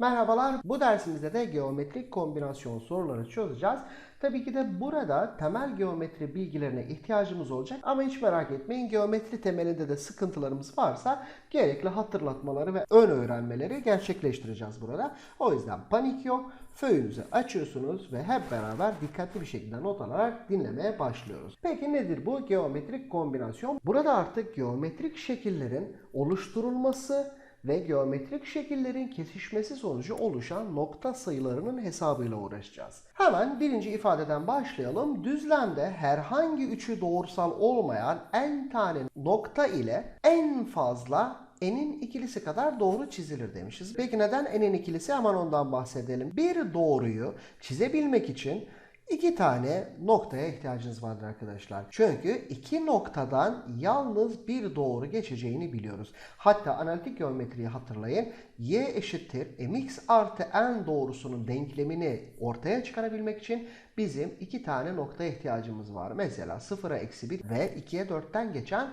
Merhabalar, bu dersimizde de geometrik kombinasyon soruları çözeceğiz. Tabii ki de burada temel geometri bilgilerine ihtiyacımız olacak ama hiç merak etmeyin geometri temelinde de sıkıntılarımız varsa gerekli hatırlatmaları ve ön öğrenmeleri gerçekleştireceğiz burada. O yüzden panik yok. Föyünüzü açıyorsunuz ve hep beraber dikkatli bir şekilde not alarak dinlemeye başlıyoruz. Peki nedir bu geometrik kombinasyon? Burada artık geometrik şekillerin oluşturulması ve geometrik şekillerin kesişmesi sonucu oluşan nokta sayılarının hesabıyla uğraşacağız. Hemen birinci ifadeden başlayalım. Düzlemde herhangi üçü doğrusal olmayan n tane nokta ile en fazla n'in ikilisi kadar doğru çizilir demişiz. Peki neden n'in ikilisi? Hemen ondan bahsedelim. Bir doğruyu çizebilmek için İki tane noktaya ihtiyacınız vardır arkadaşlar. Çünkü iki noktadan yalnız bir doğru geçeceğini biliyoruz. Hatta analitik geometriyi hatırlayın. y eşittir mx artı n doğrusunun denklemini ortaya çıkarabilmek için bizim iki tane noktaya ihtiyacımız var. Mesela 0'a eksi 1 ve 2'ye 4'ten geçen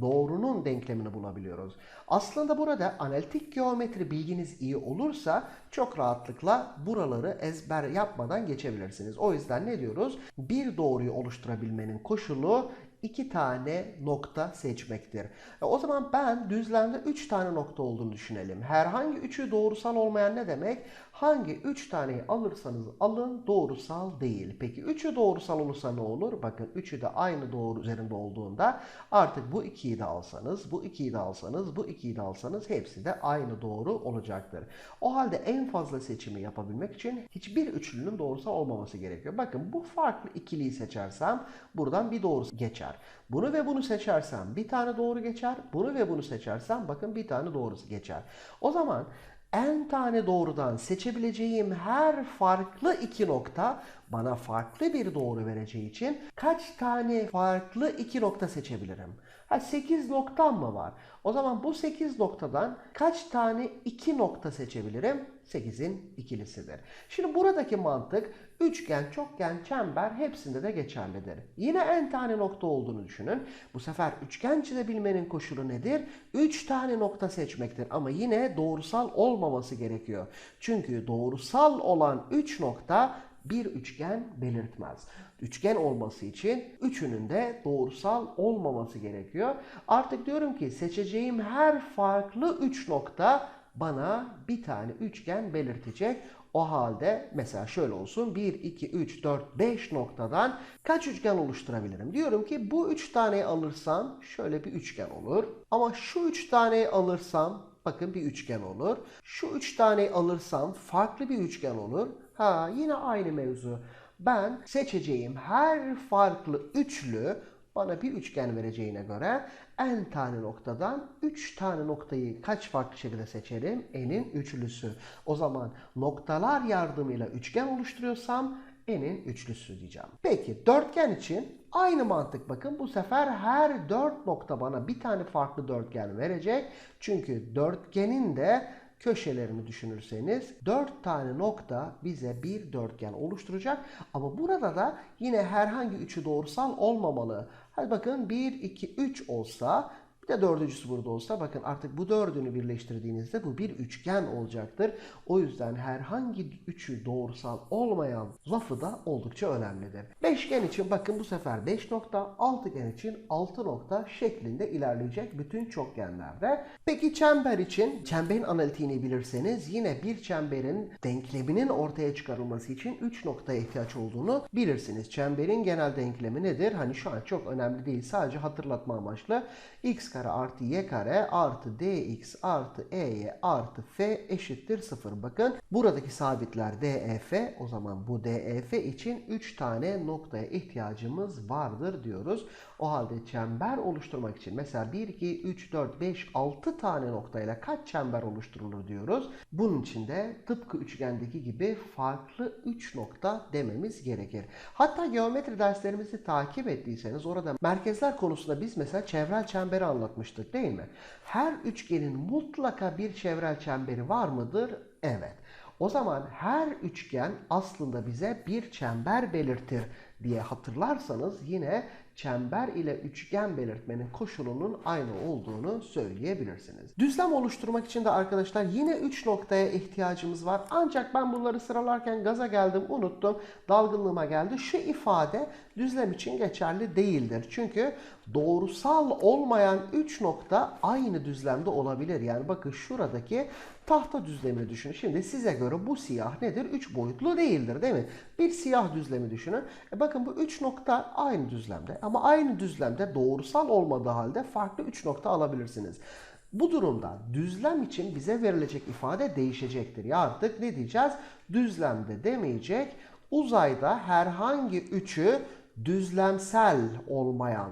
doğrunun denklemini bulabiliyoruz. Aslında burada analitik geometri bilginiz iyi olursa çok rahatlıkla buraları ezber yapmadan geçebilirsiniz. O yüzden ne diyoruz? Bir doğruyu oluşturabilmenin koşulu iki tane nokta seçmektir. E o zaman ben düzlemde 3 tane nokta olduğunu düşünelim. Herhangi üçü doğrusal olmayan ne demek? Hangi 3 taneyi alırsanız alın doğrusal değil. Peki 3'ü doğrusal olursa ne olur? Bakın 3'ü de aynı doğru üzerinde olduğunda artık bu 2'yi de alsanız, bu 2'yi de alsanız, bu 2'yi de alsanız hepsi de aynı doğru olacaktır. O halde en fazla seçimi yapabilmek için hiçbir üçlünün doğrusal olmaması gerekiyor. Bakın bu farklı ikiliyi seçersem buradan bir doğru geçer. Bunu ve bunu seçersem bir tane doğru geçer. Bunu ve bunu seçersem bakın bir tane doğrusu geçer. O zaman n tane doğrudan seçebileceğim her farklı iki nokta bana farklı bir doğru vereceği için kaç tane farklı iki nokta seçebilirim? Ha 8 noktam mı var? O zaman bu 8 noktadan kaç tane 2 nokta seçebilirim? 8'in ikilisidir. Şimdi buradaki mantık üçgen, çokgen, çember hepsinde de geçerlidir. Yine n tane nokta olduğunu düşünün. Bu sefer üçgen çizebilmenin koşulu nedir? 3 tane nokta seçmektir ama yine doğrusal olmaması gerekiyor. Çünkü doğrusal olan 3 nokta bir üçgen belirtmez. Üçgen olması için üçünün de doğrusal olmaması gerekiyor. Artık diyorum ki seçeceğim her farklı üç nokta bana bir tane üçgen belirtecek. O halde mesela şöyle olsun 1, 2, 3, 4, 5 noktadan kaç üçgen oluşturabilirim? Diyorum ki bu 3 taneyi alırsam şöyle bir üçgen olur. Ama şu 3 taneyi alırsam bakın bir üçgen olur. Şu 3 taneyi alırsam farklı bir üçgen olur. Ha yine aynı mevzu. Ben seçeceğim her farklı üçlü bana bir üçgen vereceğine göre n tane noktadan 3 tane noktayı kaç farklı şekilde seçerim? n'in üçlüsü. O zaman noktalar yardımıyla üçgen oluşturuyorsam n'in üçlüsü diyeceğim. Peki dörtgen için aynı mantık bakın. Bu sefer her dört nokta bana bir tane farklı dörtgen verecek. Çünkü dörtgenin de köşelerini düşünürseniz 4 tane nokta bize bir dörtgen oluşturacak. Ama burada da yine herhangi üçü doğrusal olmamalı. Hadi bakın 1, 2, 3 olsa bir de dördüncüsü burada olsa bakın artık bu dördünü birleştirdiğinizde bu bir üçgen olacaktır. O yüzden herhangi üçü doğrusal olmayan lafı da oldukça önemlidir. Beşgen için bakın bu sefer 5 nokta, altıgen için 6 nokta şeklinde ilerleyecek bütün çokgenlerde. Peki çember için çemberin analitiğini bilirseniz yine bir çemberin denkleminin ortaya çıkarılması için 3 noktaya ihtiyaç olduğunu bilirsiniz. Çemberin genel denklemi nedir? Hani şu an çok önemli değil sadece hatırlatma amaçlı. x kare artı y kare artı dx artı ey artı f eşittir 0. Bakın buradaki sabitler def o zaman bu def için 3 tane noktaya ihtiyacımız vardır diyoruz. O halde çember oluşturmak için mesela 1, 2, 3, 4, 5, 6 tane noktayla kaç çember oluşturulur diyoruz. Bunun için de tıpkı üçgendeki gibi farklı 3 nokta dememiz gerekir. Hatta geometri derslerimizi takip ettiyseniz orada merkezler konusunda biz mesela çevrel çemberi anlatmıştık değil mi? Her üçgenin mutlaka bir çevrel çemberi var mıdır? Evet. O zaman her üçgen aslında bize bir çember belirtir diye hatırlarsanız yine çember ile üçgen belirtmenin koşulunun aynı olduğunu söyleyebilirsiniz. Düzlem oluşturmak için de arkadaşlar yine 3 noktaya ihtiyacımız var. Ancak ben bunları sıralarken gaza geldim, unuttum. Dalgınlığıma geldi. Şu ifade düzlem için geçerli değildir. Çünkü doğrusal olmayan 3 nokta aynı düzlemde olabilir. Yani bakın şuradaki tahta düzlemini düşünün. Şimdi size göre bu siyah nedir? 3 boyutlu değildir değil mi? Bir siyah düzlemi düşünün. E bakın bu 3 nokta aynı düzlemde aynı düzlemde doğrusal olmadığı halde farklı 3 nokta alabilirsiniz. Bu durumda düzlem için bize verilecek ifade değişecektir. Ya artık ne diyeceğiz? Düzlemde demeyecek. Uzayda herhangi üçü düzlemsel olmayan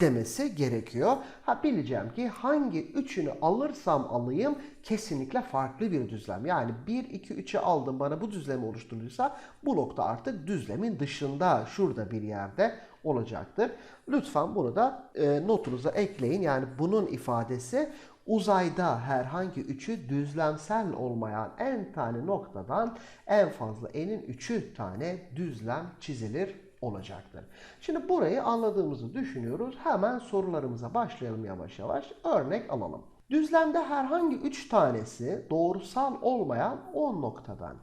demesi gerekiyor. Ha bileceğim ki hangi üçünü alırsam alayım kesinlikle farklı bir düzlem. Yani 1, 2, 3'ü aldım bana bu düzlemi oluşturduysa bu nokta artık düzlemin dışında şurada bir yerde olacaktır. Lütfen bunu da e, notunuza ekleyin. Yani bunun ifadesi uzayda herhangi üçü düzlemsel olmayan en tane noktadan en fazla enin üçü tane düzlem çizilir olacaktır. Şimdi burayı anladığımızı düşünüyoruz. Hemen sorularımıza başlayalım yavaş yavaş. Örnek alalım. Düzlemde herhangi 3 tanesi doğrusal olmayan 10 noktadan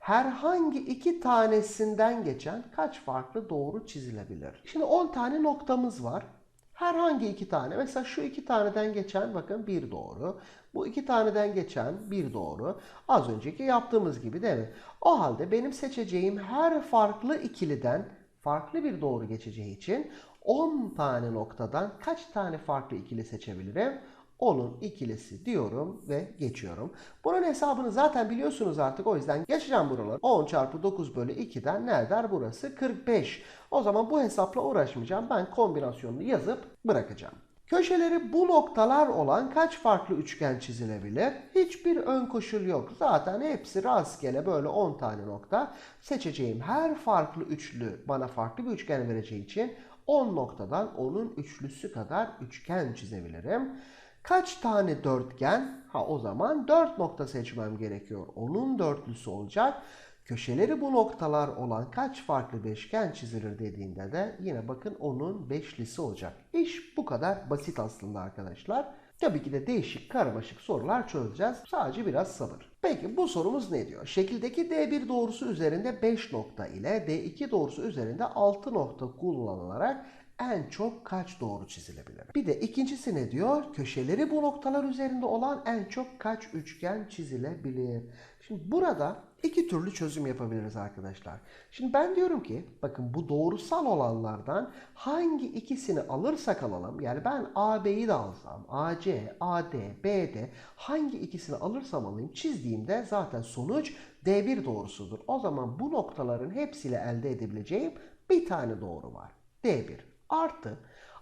herhangi iki tanesinden geçen kaç farklı doğru çizilebilir? Şimdi 10 tane noktamız var. Herhangi iki tane. Mesela şu iki taneden geçen bakın bir doğru. Bu iki taneden geçen bir doğru. Az önceki yaptığımız gibi değil mi? O halde benim seçeceğim her farklı ikiliden farklı bir doğru geçeceği için 10 tane noktadan kaç tane farklı ikili seçebilirim? Onun ikilisi diyorum ve geçiyorum. Bunun hesabını zaten biliyorsunuz artık o yüzden geçeceğim buraları. 10 çarpı 9 bölü 2'den ne eder? Burası 45. O zaman bu hesapla uğraşmayacağım. Ben kombinasyonunu yazıp bırakacağım. Köşeleri bu noktalar olan kaç farklı üçgen çizilebilir? Hiçbir ön koşul yok. Zaten hepsi rastgele böyle 10 tane nokta. Seçeceğim her farklı üçlü bana farklı bir üçgen vereceği için 10 noktadan onun üçlüsü kadar üçgen çizebilirim. Kaç tane dörtgen? Ha o zaman 4 nokta seçmem gerekiyor. Onun dörtlüsü olacak. Köşeleri bu noktalar olan kaç farklı beşgen çizilir dediğinde de yine bakın onun beşlisi olacak. İş bu kadar basit aslında arkadaşlar. Tabii ki de değişik karmaşık sorular çözeceğiz. Sadece biraz sabır. Peki bu sorumuz ne diyor? Şekildeki D1 doğrusu üzerinde 5 nokta ile D2 doğrusu üzerinde 6 nokta kullanılarak en çok kaç doğru çizilebilir? Bir de ikincisi ne diyor? Köşeleri bu noktalar üzerinde olan en çok kaç üçgen çizilebilir? Şimdi burada iki türlü çözüm yapabiliriz arkadaşlar. Şimdi ben diyorum ki bakın bu doğrusal olanlardan hangi ikisini alırsak alalım yani ben AB'yi de alsam AC, AD, BD hangi ikisini alırsam alayım çizdiğimde zaten sonuç D1 doğrusudur. O zaman bu noktaların hepsiyle elde edebileceğim bir tane doğru var. D1 artı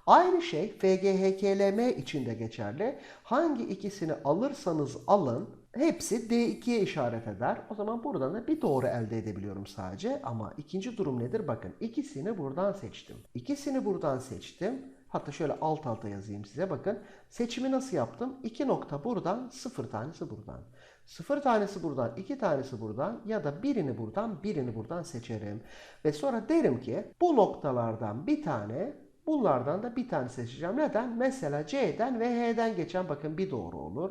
Aynı şey FGHKLM için de geçerli. Hangi ikisini alırsanız alın hepsi D2'ye işaret eder. O zaman buradan da bir doğru elde edebiliyorum sadece. Ama ikinci durum nedir? Bakın ikisini buradan seçtim. İkisini buradan seçtim. Hatta şöyle alt alta yazayım size bakın. Seçimi nasıl yaptım? 2 nokta buradan, 0 tanesi buradan. 0 tanesi buradan, 2 tanesi buradan ya da birini buradan, birini buradan seçerim. Ve sonra derim ki bu noktalardan bir tane Bunlardan da bir tane seçeceğim. Neden? Mesela C'den ve H'den geçen bakın bir doğru olur.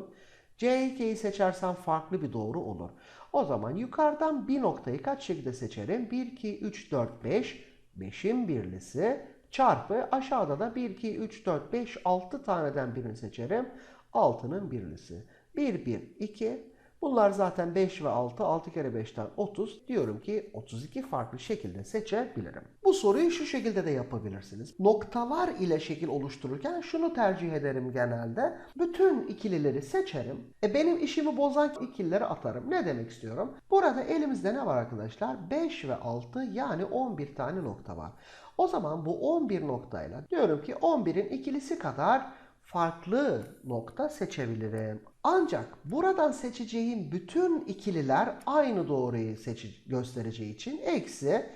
C2'yi seçersem farklı bir doğru olur. O zaman yukarıdan bir noktayı kaç şekilde seçerim? 1, 2, 3, 4, 5. 5'in birlisi çarpı aşağıda da 1, 2, 3, 4, 5, 6 taneden birini seçerim. 6'nın birlisi. 1, 1, 2. Bunlar zaten 5 ve 6. 6 kere 5'ten 30. Diyorum ki 32 farklı şekilde seçebilirim. Bu soruyu şu şekilde de yapabilirsiniz. Noktalar ile şekil oluştururken şunu tercih ederim genelde. Bütün ikilileri seçerim. E benim işimi bozan ikilileri atarım. Ne demek istiyorum? Burada elimizde ne var arkadaşlar? 5 ve 6 yani 11 tane nokta var. O zaman bu 11 noktayla diyorum ki 11'in ikilisi kadar farklı nokta seçebilirim. Ancak buradan seçeceğim bütün ikililer aynı doğruyu seçi göstereceği için eksi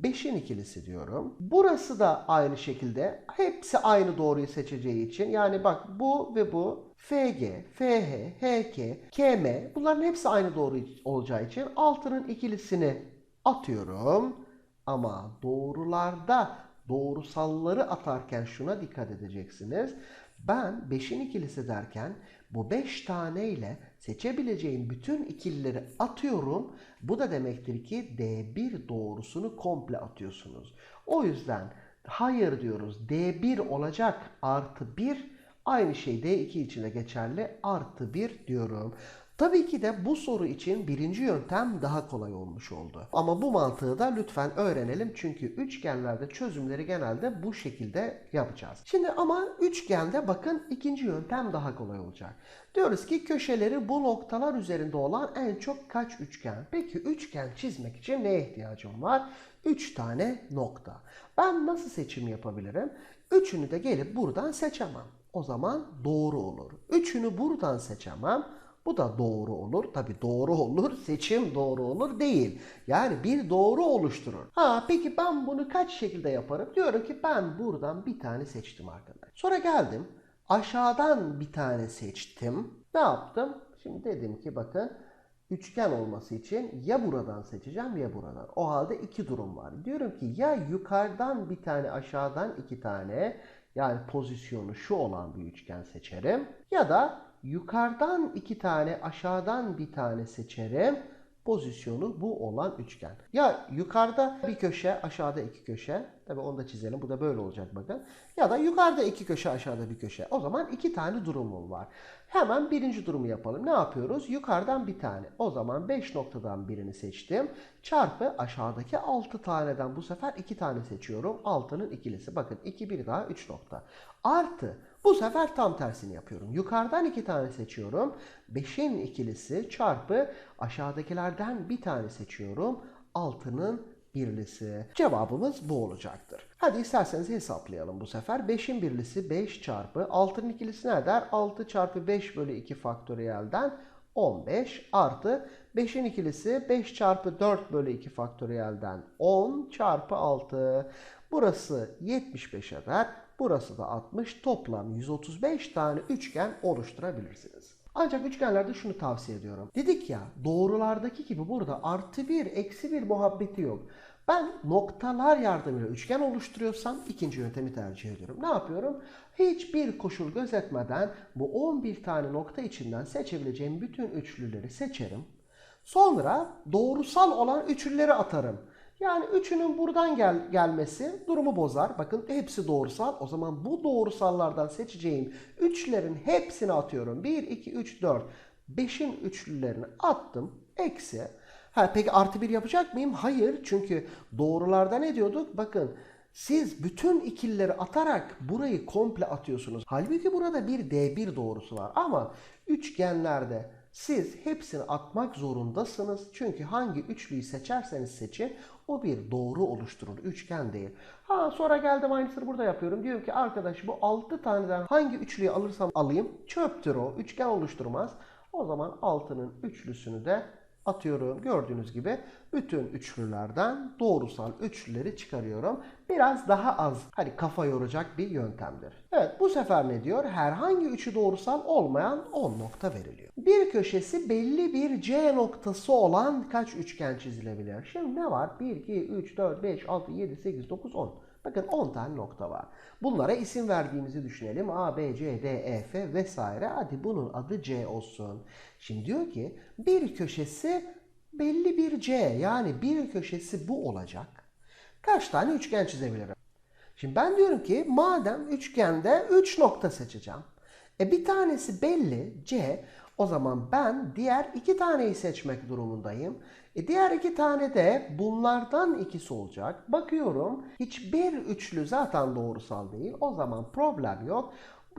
5'in ikilisi diyorum. Burası da aynı şekilde hepsi aynı doğruyu seçeceği için yani bak bu ve bu FG, FH, HK, KM bunların hepsi aynı doğru olacağı için altının ikilisini atıyorum. Ama doğrularda doğrusalları atarken şuna dikkat edeceksiniz. Ben 5'in ikilisi derken bu 5 tane ile seçebileceğim bütün ikilileri atıyorum. Bu da demektir ki D1 doğrusunu komple atıyorsunuz. O yüzden hayır diyoruz. D1 olacak artı 1 aynı şey D2 için de geçerli artı 1 diyorum. Tabii ki de bu soru için birinci yöntem daha kolay olmuş oldu. Ama bu mantığı da lütfen öğrenelim çünkü üçgenlerde çözümleri genelde bu şekilde yapacağız. Şimdi ama üçgende bakın ikinci yöntem daha kolay olacak. Diyoruz ki köşeleri bu noktalar üzerinde olan en çok kaç üçgen? Peki üçgen çizmek için neye ihtiyacım var? 3 tane nokta. Ben nasıl seçim yapabilirim? Üçünü de gelip buradan seçemem. O zaman doğru olur. Üçünü buradan seçemem. Bu da doğru olur. Tabi doğru olur. Seçim doğru olur değil. Yani bir doğru oluşturur. Ha peki ben bunu kaç şekilde yaparım? Diyorum ki ben buradan bir tane seçtim arkadaşlar. Sonra geldim. Aşağıdan bir tane seçtim. Ne yaptım? Şimdi dedim ki bakın üçgen olması için ya buradan seçeceğim ya buradan. O halde iki durum var. Diyorum ki ya yukarıdan bir tane aşağıdan iki tane yani pozisyonu şu olan bir üçgen seçerim. Ya da yukarıdan iki tane aşağıdan bir tane seçerim. Pozisyonu bu olan üçgen. Ya yukarıda bir köşe aşağıda iki köşe. Tabi onu da çizelim. Bu da böyle olacak bakın. Ya da yukarıda iki köşe aşağıda bir köşe. O zaman iki tane durumum var. Hemen birinci durumu yapalım. Ne yapıyoruz? Yukarıdan bir tane. O zaman 5 noktadan birini seçtim. Çarpı aşağıdaki 6 taneden bu sefer 2 tane seçiyorum. 6'nın ikilisi. Bakın 2 bir daha 3 nokta. Artı bu sefer tam tersini yapıyorum. Yukarıdan 2 tane seçiyorum. 5'in ikilisi çarpı aşağıdakilerden bir tane seçiyorum. 6'nın birlisi. Cevabımız bu olacaktır. Hadi isterseniz hesaplayalım bu sefer. 5'in birlisi 5 çarpı 6'nın ikilisi ne eder? 6 çarpı 5 bölü 2 faktöriyelden 15 artı 5'in ikilisi 5 çarpı 4 bölü 2 faktöriyelden 10 çarpı 6. Burası 75 eder. Burası da 60. Toplam 135 tane üçgen oluşturabilirsiniz. Ancak üçgenlerde şunu tavsiye ediyorum. Dedik ya doğrulardaki gibi burada artı bir, eksi bir muhabbeti yok. Ben noktalar yardımıyla üçgen oluşturuyorsam ikinci yöntemi tercih ediyorum. Ne yapıyorum? Hiçbir koşul gözetmeden bu 11 tane nokta içinden seçebileceğim bütün üçlüleri seçerim. Sonra doğrusal olan üçlüleri atarım. Yani üçünün buradan gel gelmesi durumu bozar. Bakın hepsi doğrusal. O zaman bu doğrusallardan seçeceğim üçlerin hepsini atıyorum. 1, 2, 3, 4. 5'in üçlülerini attım. Eksi. Ha, peki artı 1 yapacak mıyım? Hayır. Çünkü doğrularda ne diyorduk? Bakın siz bütün ikilileri atarak burayı komple atıyorsunuz. Halbuki burada bir D1 doğrusu var. Ama üçgenlerde siz hepsini atmak zorundasınız. Çünkü hangi üçlüyü seçerseniz seçin o bir doğru oluşturur. Üçgen değil. Ha sonra geldim aynısını burada yapıyorum. Diyorum ki arkadaş bu 6 taneden hangi üçlüyü alırsam alayım çöptür o. Üçgen oluşturmaz. O zaman 6'nın üçlüsünü de atıyorum. Gördüğünüz gibi bütün üçlülerden doğrusal üçlüleri çıkarıyorum. Biraz daha az hani kafa yoracak bir yöntemdir. Evet bu sefer ne diyor? Herhangi üçü doğrusal olmayan 10 nokta veriliyor. Bir köşesi belli bir C noktası olan kaç üçgen çizilebilir? Şimdi ne var? 1, 2, 3, 4, 5, 6, 7, 8, 9, 10. Bakın 10 tane nokta var. Bunlara isim verdiğimizi düşünelim. A, B, C, D, E, F vesaire. Hadi bunun adı C olsun. Şimdi diyor ki bir köşesi belli bir C yani bir köşesi bu olacak. Kaç tane üçgen çizebilirim? Şimdi ben diyorum ki madem üçgende 3 nokta seçeceğim. E bir tanesi belli C. O zaman ben diğer iki taneyi seçmek durumundayım. E diğer iki tane de bunlardan ikisi olacak. Bakıyorum hiçbir üçlü zaten doğrusal değil. O zaman problem yok.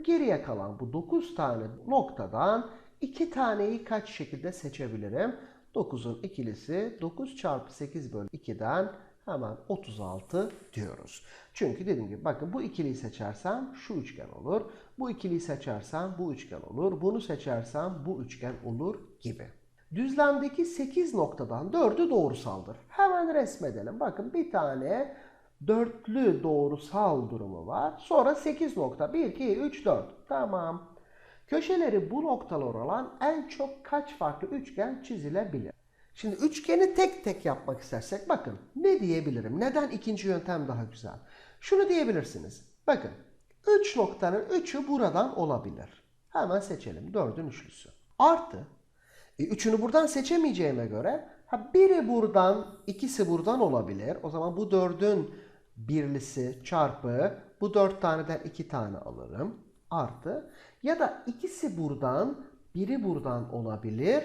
Geriye kalan bu 9 tane noktadan iki taneyi kaç şekilde seçebilirim? 9'un ikilisi 9 çarpı 8 bölü 2'den hemen 36 diyoruz. Çünkü dediğim gibi bakın bu ikiliyi seçersem şu üçgen olur. Bu ikiliyi seçersem bu üçgen olur. Bunu seçersem bu üçgen olur gibi. Düzlemdeki 8 noktadan 4'ü doğrusaldır. Hemen resmedelim. Bakın bir tane dörtlü doğrusal durumu var. Sonra 8 nokta. 1, 2, 3, 4. Tamam. Köşeleri bu noktalar olan en çok kaç farklı üçgen çizilebilir? Şimdi üçgeni tek tek yapmak istersek bakın ne diyebilirim? Neden ikinci yöntem daha güzel? Şunu diyebilirsiniz. Bakın 3 noktanın 3'ü buradan olabilir. Hemen seçelim. 4'ün üçlüsü. Artı e, üçünü buradan seçemeyeceğime göre ha, biri buradan, ikisi buradan olabilir. O zaman bu dördün birlisi çarpı bu dört taneden iki tane alırım. Artı ya da ikisi buradan, biri buradan olabilir.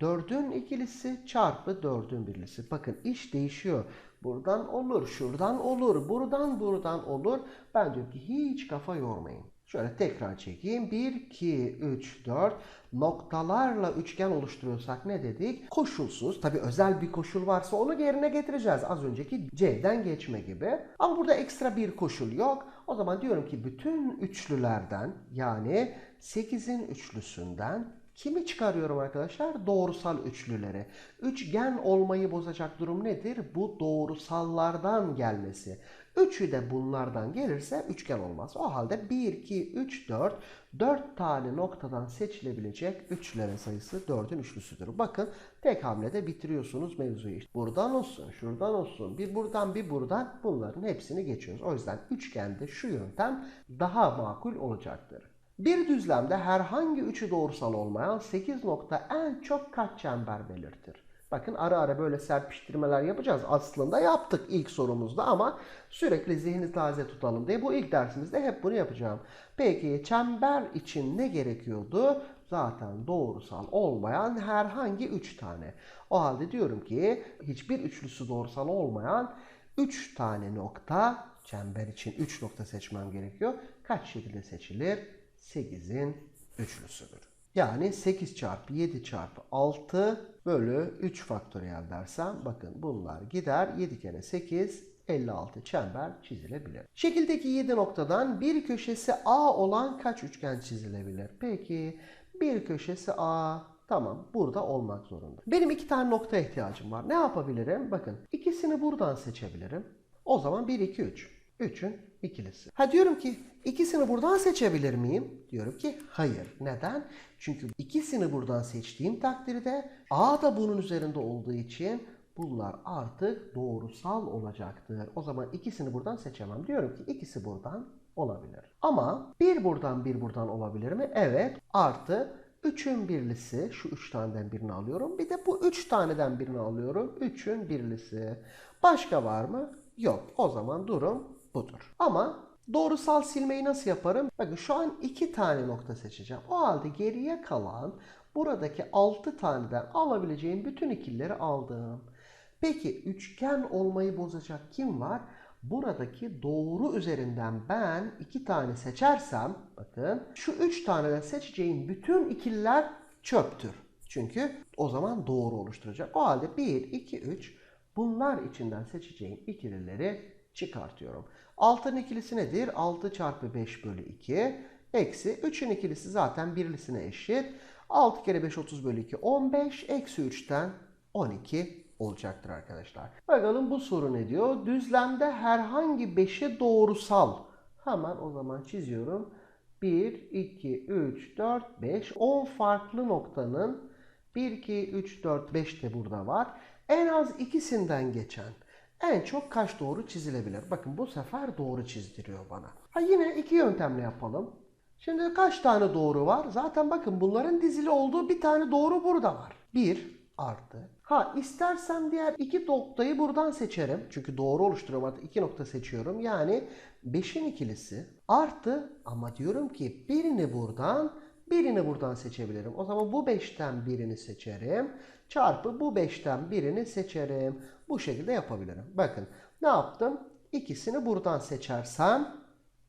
Dördün ikilisi çarpı dördün birlisi. Bakın iş değişiyor. Buradan olur, şuradan olur, buradan buradan olur. Ben diyorum ki hiç kafa yormayın. Şöyle tekrar çekeyim. 1, 2, 3, 4 noktalarla üçgen oluşturuyorsak ne dedik? Koşulsuz. Tabi özel bir koşul varsa onu yerine getireceğiz. Az önceki C'den geçme gibi. Ama burada ekstra bir koşul yok. O zaman diyorum ki bütün üçlülerden yani 8'in üçlüsünden Kimi çıkarıyorum arkadaşlar? Doğrusal üçlüleri. Üçgen olmayı bozacak durum nedir? Bu doğrusallardan gelmesi. Üçü de bunlardan gelirse üçgen olmaz. O halde 1, 2, 3, 4, 4 tane noktadan seçilebilecek üçlerin sayısı 4'ün üçlüsüdür. Bakın tek hamlede bitiriyorsunuz mevzuyu. İşte buradan olsun, şuradan olsun, bir buradan bir buradan bunların hepsini geçiyoruz. O yüzden üçgende şu yöntem daha makul olacaktır. Bir düzlemde herhangi üçü doğrusal olmayan 8 nokta en çok kaç çember belirtir? Bakın ara ara böyle serpiştirmeler yapacağız. Aslında yaptık ilk sorumuzda ama sürekli zihni taze tutalım diye bu ilk dersimizde hep bunu yapacağım. Peki çember için ne gerekiyordu? Zaten doğrusal olmayan herhangi 3 tane. O halde diyorum ki hiçbir üçlüsü doğrusal olmayan 3 tane nokta çember için 3 nokta seçmem gerekiyor. Kaç şekilde seçilir? 8'in üçlüsüdür. Yani 8 çarpı 7 çarpı 6 bölü 3 faktöriyel dersem bakın bunlar gider 7 kere 8 56 çember çizilebilir. Şekildeki 7 noktadan bir köşesi A olan kaç üçgen çizilebilir? Peki bir köşesi A Tamam burada olmak zorunda. Benim iki tane nokta ihtiyacım var. Ne yapabilirim? Bakın ikisini buradan seçebilirim. O zaman 1, 2, 3. 3'ün ikilisi. Ha diyorum ki ikisini buradan seçebilir miyim? Diyorum ki hayır. Neden? Çünkü ikisini buradan seçtiğim takdirde A da bunun üzerinde olduğu için bunlar artık doğrusal olacaktır. O zaman ikisini buradan seçemem. Diyorum ki ikisi buradan olabilir. Ama bir buradan bir buradan olabilir mi? Evet. Artı 3'ün birlisi şu 3 taneden birini alıyorum. Bir de bu 3 taneden birini alıyorum. 3'ün birlisi. Başka var mı? Yok. O zaman durum budur. Ama doğrusal silmeyi nasıl yaparım? Bakın şu an 2 tane nokta seçeceğim. O halde geriye kalan buradaki 6 taneden alabileceğim bütün ikilileri aldım. Peki üçgen olmayı bozacak kim var? Buradaki doğru üzerinden ben iki tane seçersem bakın şu üç taneden seçeceğim bütün ikililer çöptür. Çünkü o zaman doğru oluşturacak. O halde 1, 2, 3 bunlar içinden seçeceğim ikilileri çıkartıyorum. 6'nın ikilisi nedir? 6 çarpı 5 bölü 2 eksi 3'ün ikilisi zaten birlisine eşit. 6 kere 5 30 bölü 2 15 eksi 3'ten 12 olacaktır arkadaşlar. Bakalım bu soru ne diyor? Düzlemde herhangi 5'e doğrusal. Hemen o zaman çiziyorum. 1, 2, 3, 4, 5. 10 farklı noktanın 1, 2, 3, 4, 5 de burada var. En az ikisinden geçen en çok kaç doğru çizilebilir? Bakın bu sefer doğru çizdiriyor bana. Ha yine iki yöntemle yapalım. Şimdi kaç tane doğru var? Zaten bakın bunların dizili olduğu bir tane doğru burada var. 1 artı. Ha istersem diğer iki noktayı buradan seçerim. Çünkü doğru oluşturuyorum artık iki nokta seçiyorum. Yani 5'in ikilisi artı ama diyorum ki birini buradan birini buradan seçebilirim. O zaman bu 5'ten birini seçerim. Çarpı bu 5'ten birini seçerim. Bu şekilde yapabilirim. Bakın ne yaptım? İkisini buradan seçersem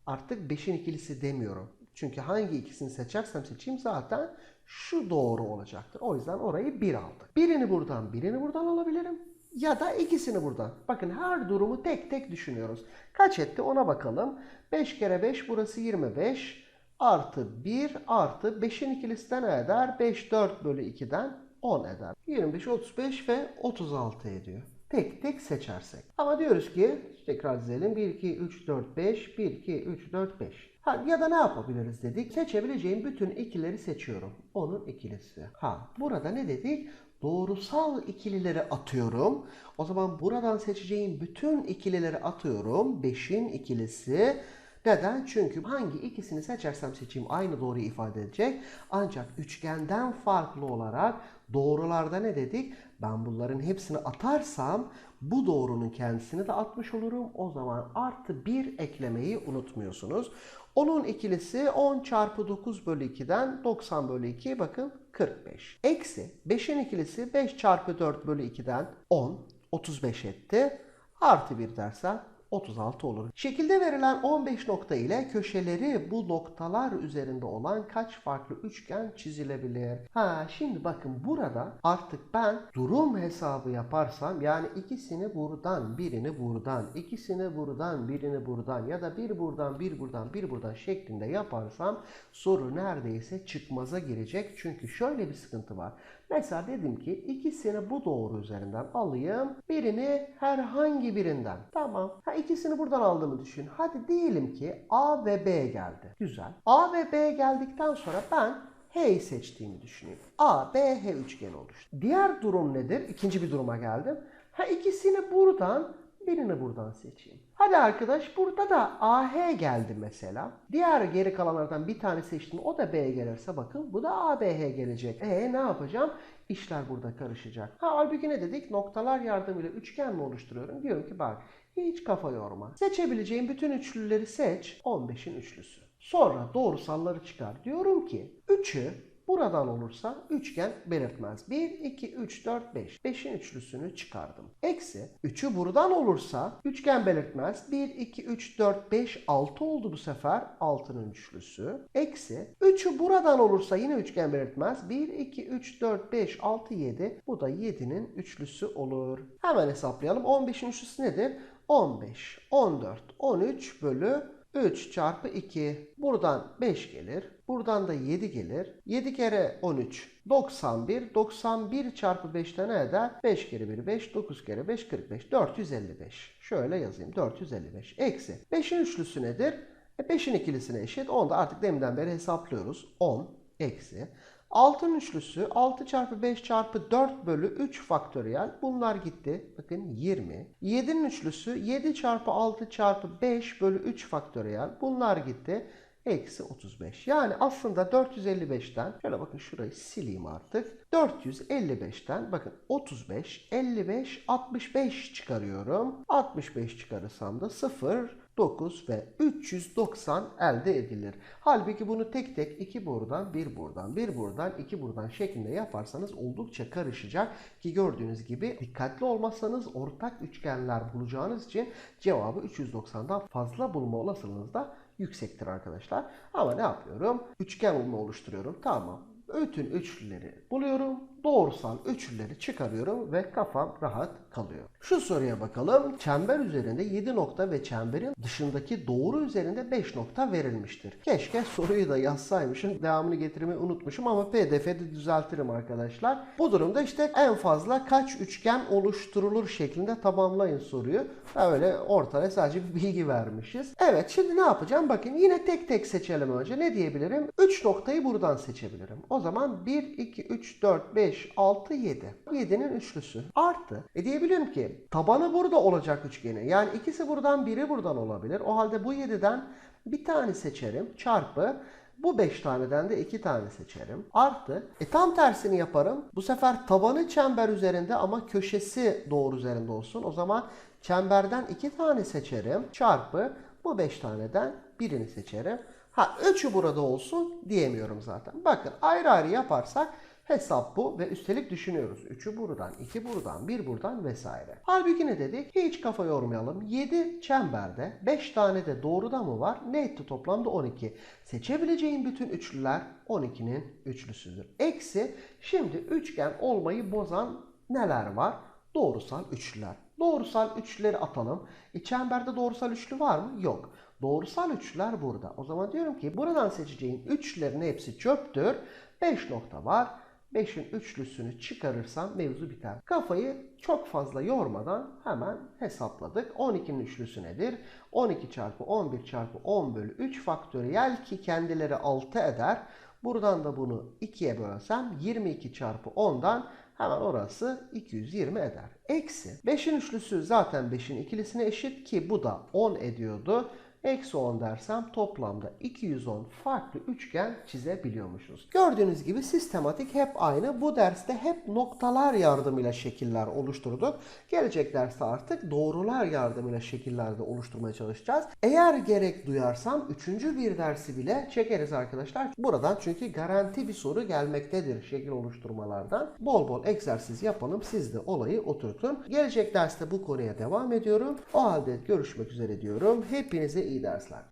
artık 5'in ikilisi demiyorum. Çünkü hangi ikisini seçersem seçeyim zaten şu doğru olacaktır. O yüzden orayı 1 aldık. Birini buradan birini buradan alabilirim. Ya da ikisini buradan. Bakın her durumu tek tek düşünüyoruz. Kaç etti ona bakalım. 5 kere 5 burası 25 artı 1 artı 5'in ikilisi de eder? 5 4 bölü 2'den 10 eder. 25, 35 ve 36 ediyor. Tek tek seçersek. Ama diyoruz ki tekrar dizelim 1, 2, 3, 4, 5, 1, 2, 3, 4, 5. Ha, ya da ne yapabiliriz dedik? Seçebileceğim bütün ikileri seçiyorum. Onun ikilisi. Ha burada ne dedik? doğrusal ikilileri atıyorum. O zaman buradan seçeceğim bütün ikilileri atıyorum. 5'in ikilisi. Neden? Çünkü hangi ikisini seçersem seçeyim aynı doğruyu ifade edecek. Ancak üçgenden farklı olarak doğrularda ne dedik? Ben bunların hepsini atarsam bu doğrunun kendisini de atmış olurum. O zaman artı 1 eklemeyi unutmuyorsunuz. Onun ikilisi 10 çarpı 9 bölü 2'den 90 bölü 2 bakın 45. Eksi 5'in ikilisi 5 çarpı 4 bölü 2'den 10 35 etti. Artı 1 dersen 36 olur. Şekilde verilen 15 nokta ile köşeleri bu noktalar üzerinde olan kaç farklı üçgen çizilebilir? Ha şimdi bakın burada artık ben durum hesabı yaparsam yani ikisini buradan birini buradan ikisini buradan birini buradan ya da bir buradan bir buradan bir buradan şeklinde yaparsam soru neredeyse çıkmaza girecek. Çünkü şöyle bir sıkıntı var. Mesela dedim ki ikisini bu doğru üzerinden alayım. Birini herhangi birinden. Tamam. Ha ikisini buradan aldığımı düşün. Hadi diyelim ki A ve B geldi. Güzel. A ve B geldikten sonra ben H'yi seçtiğimi düşüneyim. A, B, H üçgeni oluştu. Diğer durum nedir? İkinci bir duruma geldim. Ha ikisini buradan birini buradan seçeyim. Hadi arkadaş burada da AH geldi mesela. Diğer geri kalanlardan bir tane seçtim. O da B gelirse bakın bu da ABH gelecek. E ne yapacağım? İşler burada karışacak. Ha halbuki ne dedik? Noktalar yardımıyla üçgen mi oluşturuyorum? Diyorum ki bak hiç kafa yorma. Seçebileceğin bütün üçlüleri seç. 15'in üçlüsü. Sonra doğrusalları çıkar. Diyorum ki 3'ü Buradan olursa üçgen belirtmez. 1, 2, 3, 4, 5. 5'in üçlüsünü çıkardım. Eksi 3'ü buradan olursa üçgen belirtmez. 1, 2, 3, 4, 5, 6 oldu bu sefer. 6'nın üçlüsü. Eksi 3'ü buradan olursa yine üçgen belirtmez. 1, 2, 3, 4, 5, 6, 7. Bu da 7'nin üçlüsü olur. Hemen hesaplayalım. 15'in üçlüsü nedir? 15, 14, 13 bölü 3 çarpı 2. Buradan 5 gelir. Buradan da 7 gelir. 7 kere 13 91. 91 çarpı 5'te ne eder? 5 kere 1 5. 9 kere 5 45. 455. Şöyle yazayım. 455. Eksi. 5'in üçlüsü nedir? E 5'in ikilisine eşit. Onu da artık deminden beri hesaplıyoruz. 10 eksi. 6'nın üçlüsü 6 çarpı 5 çarpı 4 bölü 3 faktöriyel. Bunlar gitti. Bakın 20. 7'nin üçlüsü 7 çarpı 6 çarpı 5 bölü 3 faktöriyel. Bunlar gitti. Eksi 35. Yani aslında 455'ten şöyle bakın şurayı sileyim artık. 455'ten bakın 35, 55, 65 çıkarıyorum. 65 çıkarırsam da 0, 9 ve 390 elde edilir. Halbuki bunu tek tek iki buradan, bir buradan, bir buradan, iki buradan şeklinde yaparsanız oldukça karışacak ki gördüğünüz gibi dikkatli olmazsanız ortak üçgenler bulacağınız için cevabı 390'dan fazla bulma olasılığınız da yüksektir arkadaşlar. Ama ne yapıyorum? Üçgen oluşturuyorum. Tamam. Bütün üçlüleri buluyorum. Doğrusal üçlüleri çıkarıyorum ve kafam rahat kalıyor. Şu soruya bakalım. Çember üzerinde 7 nokta ve çemberin dışındaki doğru üzerinde 5 nokta verilmiştir. Keşke soruyu da yazsaymışım. Devamını getirmeyi unutmuşum ama pdf'de düzeltirim arkadaşlar. Bu durumda işte en fazla kaç üçgen oluşturulur şeklinde tamamlayın soruyu. Öyle ortaya sadece bir bilgi vermişiz. Evet şimdi ne yapacağım? Bakın yine tek tek seçelim önce. Ne diyebilirim? 3 noktayı buradan seçebilirim. O zaman 1, 2, 3, 4, 5, 6, 7. 7'nin üçlüsü. Artı. E diyebilirim ki tabanı burada olacak üçgeni. Yani ikisi buradan biri buradan olabilir. O halde bu 7'den bir tane seçerim. Çarpı bu 5 taneden de 2 tane seçerim. Artı. E tam tersini yaparım. Bu sefer tabanı çember üzerinde ama köşesi doğru üzerinde olsun. O zaman çemberden 2 tane seçerim. Çarpı bu 5 taneden birini seçerim. Ha 3'ü burada olsun diyemiyorum zaten. Bakın ayrı ayrı yaparsak Hesap bu ve üstelik düşünüyoruz. 3'ü buradan, 2 buradan, 1 buradan vesaire. Halbuki ne dedik? Hiç kafa yormayalım. 7 çemberde 5 tane de doğruda mı var? Ne etti toplamda 12. Seçebileceğin bütün üçlüler 12'nin üçlüsüdür. Eksi şimdi üçgen olmayı bozan neler var? Doğrusal üçlüler. Doğrusal üçlüleri atalım. E çemberde doğrusal üçlü var mı? Yok. Doğrusal üçlüler burada. O zaman diyorum ki buradan seçeceğin üçlülerin hepsi çöptür. 5 nokta var. 5'in üçlüsünü çıkarırsam mevzu biter. Kafayı çok fazla yormadan hemen hesapladık. 12'nin üçlüsü nedir? 12 çarpı 11 çarpı 10 bölü 3 faktöriyel ki kendileri 6 eder. Buradan da bunu 2'ye bölsem 22 çarpı 10'dan Hemen orası 220 eder. Eksi 5'in üçlüsü zaten 5'in ikilisine eşit ki bu da 10 ediyordu. Eksi 10 dersem toplamda 210 farklı üçgen çizebiliyormuşuz. Gördüğünüz gibi sistematik hep aynı. Bu derste hep noktalar yardımıyla şekiller oluşturduk. Gelecek derste artık doğrular yardımıyla şekillerde oluşturmaya çalışacağız. Eğer gerek duyarsam üçüncü bir dersi bile çekeriz arkadaşlar. Buradan çünkü garanti bir soru gelmektedir şekil oluşturmalardan. Bol bol egzersiz yapalım. Siz de olayı oturtun. Gelecek derste bu konuya devam ediyorum. O halde görüşmek üzere diyorum. Hepinize iyi dersler.